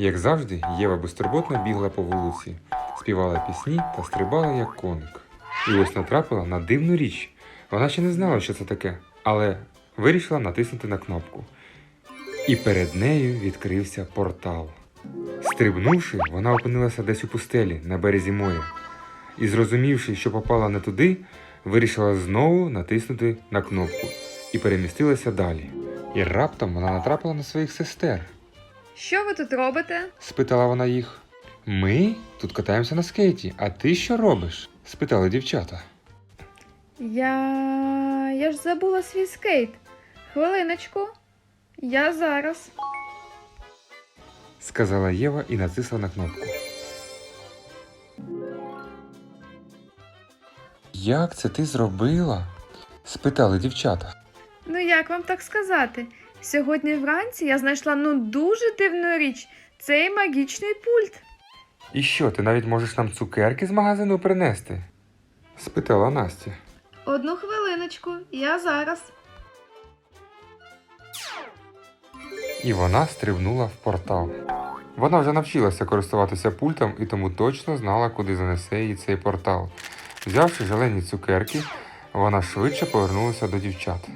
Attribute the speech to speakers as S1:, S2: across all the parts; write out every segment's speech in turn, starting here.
S1: Як завжди, Єва безтурботно бігла по вулиці, співала пісні та стрибала як коник. І ось натрапила на дивну річ. Вона ще не знала, що це таке, але вирішила натиснути на кнопку. І перед нею відкрився портал. Стрибнувши, вона опинилася десь у пустелі на березі моря. І зрозумівши, що попала не туди, вирішила знову натиснути на кнопку і перемістилася далі. І раптом вона натрапила на своїх сестер.
S2: Що ви тут робите?
S1: спитала вона їх. Ми тут катаємося на скейті, а ти що робиш? спитали дівчата.
S2: Я. Я ж забула свій скейт. Хвилиночку. Я зараз.
S1: сказала Єва і натисла на кнопку. Як це ти зробила? спитали дівчата.
S2: Ну як вам так сказати? Сьогодні вранці я знайшла ну дуже дивну річ. Цей магічний пульт.
S1: І що, ти навіть можеш нам цукерки з магазину принести? спитала Настя.
S2: Одну хвилиночку, я зараз.
S1: І вона стрибнула в портал. Вона вже навчилася користуватися пультом і тому точно знала, куди занесе її цей портал. Взявши зелені цукерки, вона швидше повернулася до дівчат.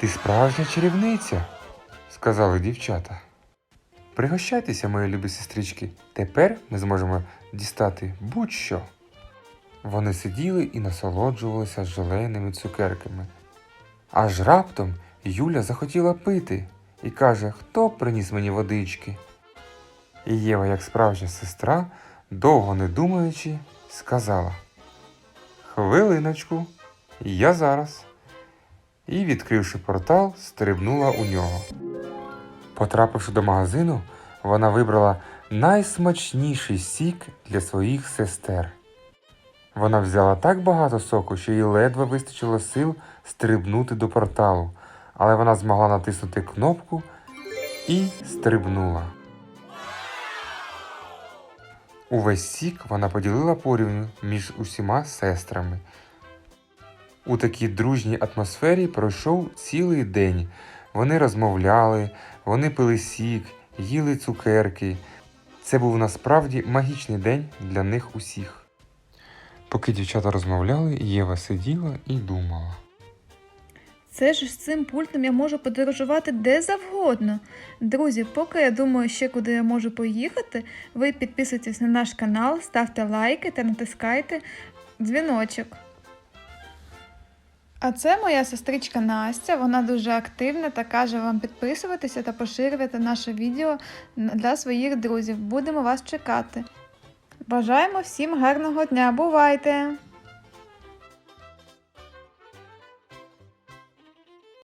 S1: Ти справжня чарівниця, сказали дівчата. Пригощайтеся, мої любі сестрички. Тепер ми зможемо дістати будь-що. Вони сиділи і насолоджувалися желейними цукерками. Аж раптом Юля захотіла пити і каже, хто приніс мені водички. І Єва, як справжня сестра, довго не думаючи, сказала: Хвилиночку, я зараз. І, відкривши портал, стрибнула у нього. Потрапивши до магазину, вона вибрала найсмачніший сік для своїх сестер. Вона взяла так багато соку, що їй ледве вистачило сил стрибнути до порталу, але вона змогла натиснути кнопку і стрибнула. Увесь сік вона поділила порівню між усіма сестрами. У такій дружній атмосфері пройшов цілий день. Вони розмовляли, вони пили сік, їли цукерки. Це був насправді магічний день для них усіх. Поки дівчата розмовляли, Єва сиділа і думала.
S2: Це ж з цим пультом я можу подорожувати де завгодно. Друзі, поки я думаю ще куди я можу поїхати, ви підписуйтесь на наш канал, ставте лайки та натискайте дзвіночок. А це моя сестричка Настя. Вона дуже активна та каже вам підписуватися та поширювати наше відео для своїх друзів. Будемо вас чекати. Бажаємо всім гарного дня. Бувайте!